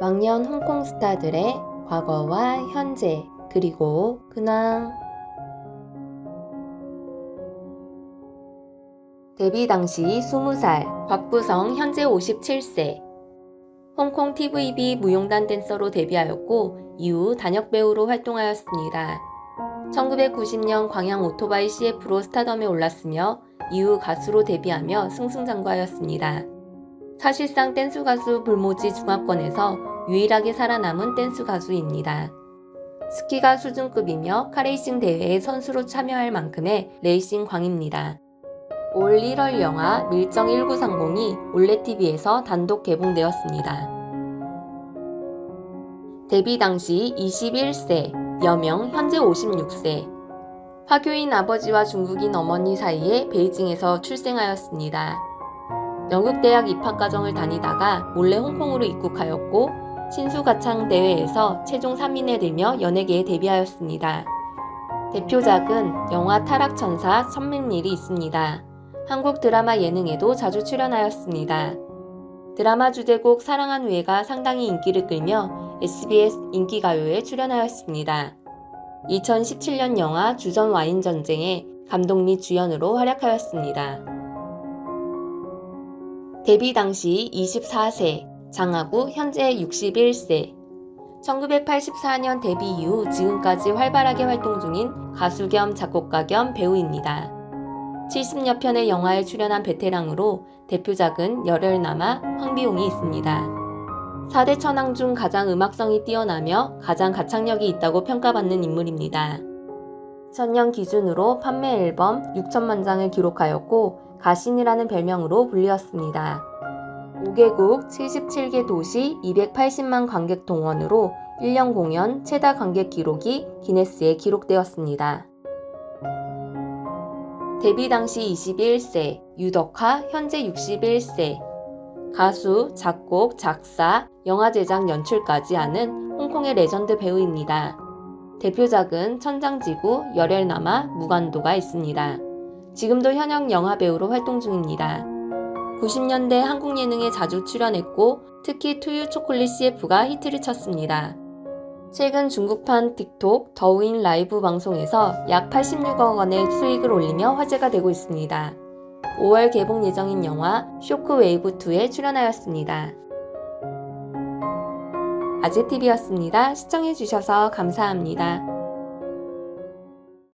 왕년 홍콩 스타들의 과거와 현재 그리고 근황 데뷔 당시 20살 곽부성 현재 57세 홍콩 TVB 무용단 댄서로 데뷔하였고 이후 단역 배우로 활동하였습니다. 1990년 광양 오토바이 CF로 스타덤에 올랐으며 이후 가수로 데뷔하며 승승장구하였습니다. 사실상 댄스 가수 불모지 중화권에서 유일하게 살아남은 댄스 가수입니다. 스키가 수준급이며 카레이싱 대회에 선수로 참여할 만큼의 레이싱 광입니다. 올 1월 영화 밀정 1930이 올레TV에서 단독 개봉되었습니다. 데뷔 당시 21세, 여명 현재 56세. 화교인 아버지와 중국인 어머니 사이에 베이징에서 출생하였습니다. 영국 대학 입학 과정을 다니다가 몰래 홍콩으로 입국하였고 신수가창 대회에서 최종 3인에 들며 연예계에 데뷔하였습니다. 대표작은 영화 타락천사 천민밀이 있습니다. 한국 드라마 예능에도 자주 출연하였습니다. 드라마 주제곡 사랑한 후회가 상당히 인기를 끌며 SBS 인기가요에 출연하였습니다. 2017년 영화 주전 와인 전쟁에 감독 및 주연으로 활약하였습니다. 데뷔 당시 24세, 장하구 현재 61세. 1984년 데뷔 이후 지금까지 활발하게 활동 중인 가수 겸 작곡가 겸 배우입니다. 70여 편의 영화에 출연한 베테랑으로 대표작은 열혈남아, 황비용이 있습니다. 4대 천왕 중 가장 음악성이 뛰어나며 가장 가창력이 있다고 평가받는 인물입니다. 전년 기준으로 판매 앨범 6천만 장을 기록하였고 가신이라는 별명으로 불리었습니다. 5개국 77개 도시 280만 관객 동원으로 1년 공연 최다 관객 기록이 기네스에 기록되었습니다. 데뷔 당시 21세, 유덕화 현재 61세. 가수, 작곡, 작사, 영화 제작 연출까지 하는 홍콩의 레전드 배우입니다. 대표작은 천장지구, 열혈남아, 무관도가 있습니다. 지금도 현역 영화 배우로 활동 중입니다. 90년대 한국 예능에 자주 출연했고 특히 투유 초콜릿 CF가 히트를 쳤습니다. 최근 중국판 틱톡 더우인 라이브 방송에서 약 86억 원의 수익을 올리며 화제가 되고 있습니다. 5월 개봉 예정인 영화 쇼크웨이브2에 출연하였습니다. 아재TV였습니다. 시청해주셔서 감사합니다.